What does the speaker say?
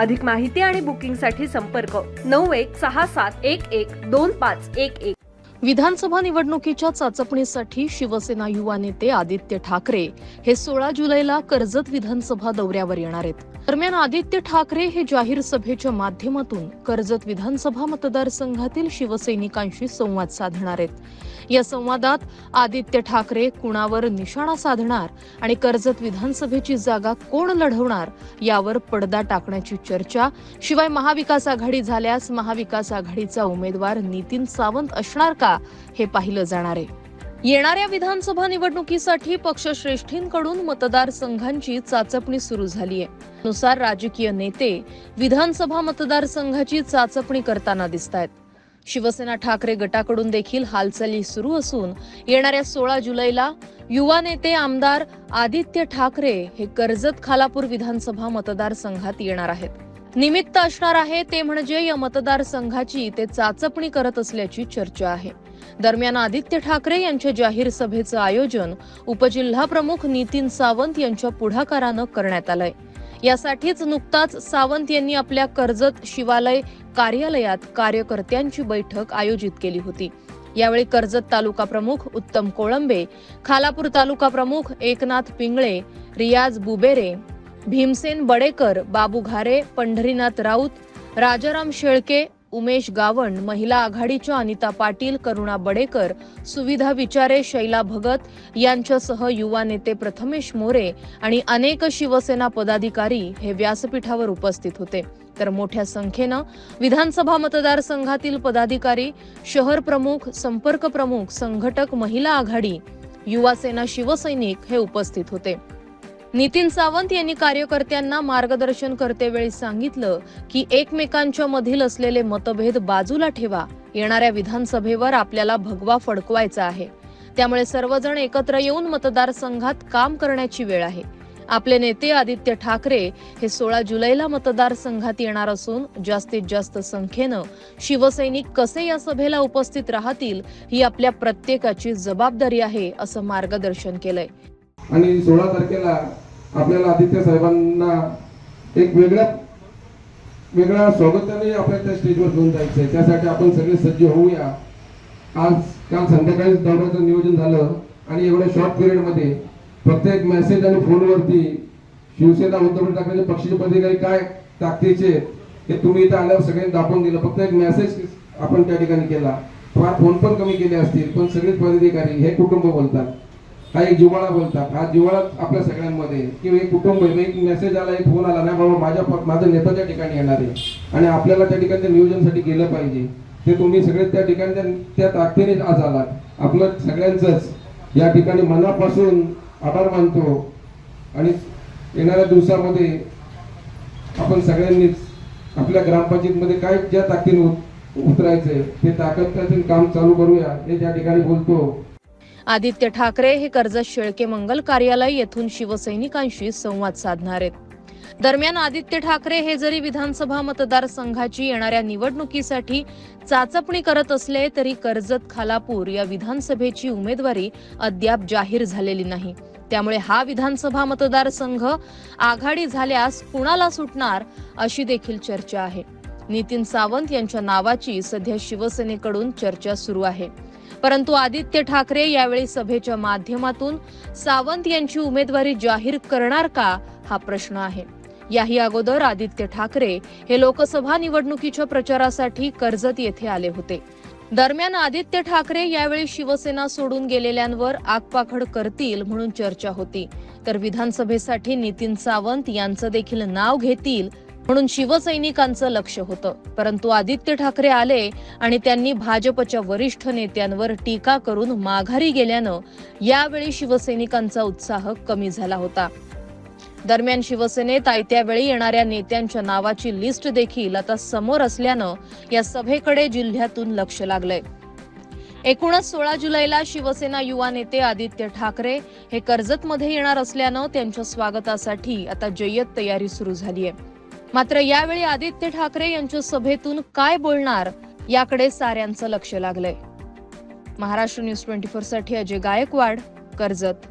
अधिक माहिती आणि बुकिंगसाठी संपर्क नऊ एक सहा सात एक एक दोन पाच एक एक. विधानसभा निवडणुकीच्या चाचपणीसाठी शिवसेना युवा नेते आदित्य ठाकरे हे सोळा जुलैला कर्जत विधानसभा दौऱ्यावर येणार आहेत. दरम्यान आदित्य ठाकरे हे जाहीर सभेच्या माध्यमातून कर्जत विधानसभा मतदारसंघातील शिवसैनिकांशी संवाद साधणार आहेत. या संवादात आदित्य ठाकरे कुणावर निशाणा साधणार आणि कर्जत विधानसभेची जागा कोण लढवणार यावर पडदा टाकण्याची चर्चा शिवाय महाविकास आघाडी झाल्यास महाविकास आघाडीचा उमेदवार नितीन सावंत असणार का हे पाहिलं जाणार आहे. येणाऱ्या विधानसभा निवडणुकीसाठी पक्षश्रेष्ठींकडून मतदारसंघांची चाचपणी सुरू झाली आहे. नुसार राजकीय नेते विधानसभा मतदारसंघाची चाचपणी करताना दिसत आहेत. शिवसेना ठाकरे गटाकडून देखील हालचाली सुरू असून येणाऱ्या सोळा जुलैला युवा नेते आमदार आदित्य ठाकरे हे कर्जत खालापूर विधानसभा मतदारसंघात येणार आहेत. निमित्त असणार आहे ते म्हणजे या मतदारसंघाची ते चाचपणी करत असल्याची चर्चा आहे. दरम्यान आदित्य ठाकरे यांच्या जाहीर सभेचं आयोजन उपजिल्हा प्रमुख नितीन सावंत यांच्या पुढाकारानं करण्यात आलंय. यासाठीच नुकताच सावंत यांनी आपल्या कर्जत शिवालय कार्यालयात कार्यकर्त्यांची बैठक आयोजित केली होती. यावेळी कर्जत तालुका प्रमुख उत्तम कोळंबे खालापूर तालुका प्रमुख एकनाथ पिंगळे रियाज बुबेरे भीमसेन बडेकर बाबू घारे पंढरीनाथ राऊत राजाराम शेळके उमेश गावण महिला आघाडीच्या अनिता पाटील करुणा बडेकर सुविधा विचारे शैला भगत यांच्यासह युवा नेते प्रथमेश मोरे आणि अनेक शिवसेना पदाधिकारी हे व्यासपीठावर उपस्थित होते. तर मोठ्या संख्येनं विधानसभा मतदारसंघातील पदाधिकारी शहर प्रमुख संपर्क प्रमुख संघटक महिला आघाडी युवा सेना शिवसैनिक हे उपस्थित होते. नितीन सावंत यांनी कार्यकर्त्यांना मार्गदर्शन करतेवेळी सांगितलं की एकमेकांच्या मधील असलेले मतभेद बाजूला ठेवा. येणाऱ्या विधानसभेवर आपल्याला भगवा फडकवायचा आहे. त्यामुळे सर्वजण एकत्र येऊन मतदारसंघात काम करण्याची वेळ आहे. आपले नेते आदित्य ठाकरे हे सोळा जुलैला मतदारसंघात येणार असून जास्तीत जास्त संख्येनं शिवसैनिक कसे या सभेला उपस्थित राहतील ही आपल्या प्रत्येकाची जबाबदारी आहे असं मार्गदर्शन केलंय. आणि सोळा तारखेला आपल्याला आदित्य साहेबांना एक वेगळ्या वेगळ्या स्वागताने आपल्या त्या स्टेजवर घेऊन जायचंय. त्यासाठी आपण सगळे सज्ज होऊया. आज काल संध्याकाळी दौऱ्याचं नियोजन झालं आणि एवढ्या शॉर्ट पिरियडमध्ये प्रत्येक मेसेज आणि फोनवरती शिवसेना उद्धव ठाकरे पक्षाचे पदाधिकारी काय ताकदीचे हे तुम्ही इथं आल्यावर सगळ्यांनी दाखवून दिलं. फक्त एक मेसेज आपण त्या ठिकाणी केला. फार फोन पण कमी केले असतील पण सगळेच पदाधिकारी हे कुटुंब बोलतात. हा एक जिव्हाळा बोलतात. हा जिव्हाळा आपल्या सगळ्यांमध्ये किंवा एक कुटुंब आहे एक मेसेज आला एक फोन आला नाही बाबा माझ्या प- माझा नेता त्या ठिकाणी येणार आहे. आणि आपल्याला त्या ठिकाणच्या नियोजनसाठी गेलं पाहिजे. ते तुम्ही सगळे त्या ठिकाणी त्या- ताकदीने आज आलात. आपलं सगळ्यांचंच या ठिकाणी मनापासून आभार मानतो. आणि येणाऱ्या दिवसामध्ये आपण सगळ्यांनीच आपल्या ग्रामपंचायतीमध्ये काय ज्या ताकदीने उत- उतरायचंय ते ताकद काम चालू करूया हे त्या ठिकाणी बोलतो आदित्य ठाकरे हे कर्जत शेळके मंगल कार्यालय येथून शिवसैनिकांशी संवाद साधणार आहेत. दरम्यान आदित्य ठाकरे हे जरी विधानसभा मतदारसंघाची येणाऱ्या निवडणुकीसाठी चाचपणी करत असले तरी कर्जत खालापूर या विधानसभेची उमेदवारी अद्याप जाहीर झालेली नाही. त्यामुळे हा विधानसभा मतदारसंघ आघाडी झाल्यास कुणाला सुटणार अशी देखील चर्चा आहे. नितीन सावंत यांच्या नावाची सध्या शिवसेनेकडून चर्चा सुरू आहे. परंतु आदित्य ठाकरे यावेळी सभेच्या माध्यमातून सावंत यांची उमेदवारी जाहीर करणार का हा प्रश्न आहे. याही अगोदर आदित्य ठाकरे हे लोकसभा निवडणुकीच्या प्रचारासाठी कर्जत येथे आले होते. दरम्यान आदित्य ठाकरे यावेळी शिवसेना सोडून गेलेल्यांवर आगपाखड करतील म्हणून चर्चा होती. तर विधानसभेसाठी नितीन सावंत यांचं देखील नाव घेतील म्हणून शिवसैनिकांचं लक्ष होतं. परंतु आदित्य ठाकरे आले आणि त्यांनी भाजपच्या वरिष्ठ नेत्यांवर टीका करून माघारी गेल्यानं यावेळी शिवसैनिकांचा उत्साह कमी झाला होता. दरम्यान शिवसेनेत आयत्या वेळी येणाऱ्या नेत्यांच्या नावाची लिस्ट देखील आता समोर असल्यानं या सभेकडे जिल्ह्यातून लक्ष लागलंय. एकूणच सोळा जुलैला शिवसेना युवा नेते आदित्य ठाकरे हे कर्जतमध्ये येणार असल्यानं त्यांच्या स्वागतासाठी आता जय्यत तयारी सुरू झाली आहे मात्र यावेळी आदित्य ठाकरे यांच्या सभेतून काय बोलणार याकडे साऱ्यांचं लक्ष लागलंय. महाराष्ट्र न्यूज ट्वेंटी फोरसाठी अजय गायकवाड कर्जत.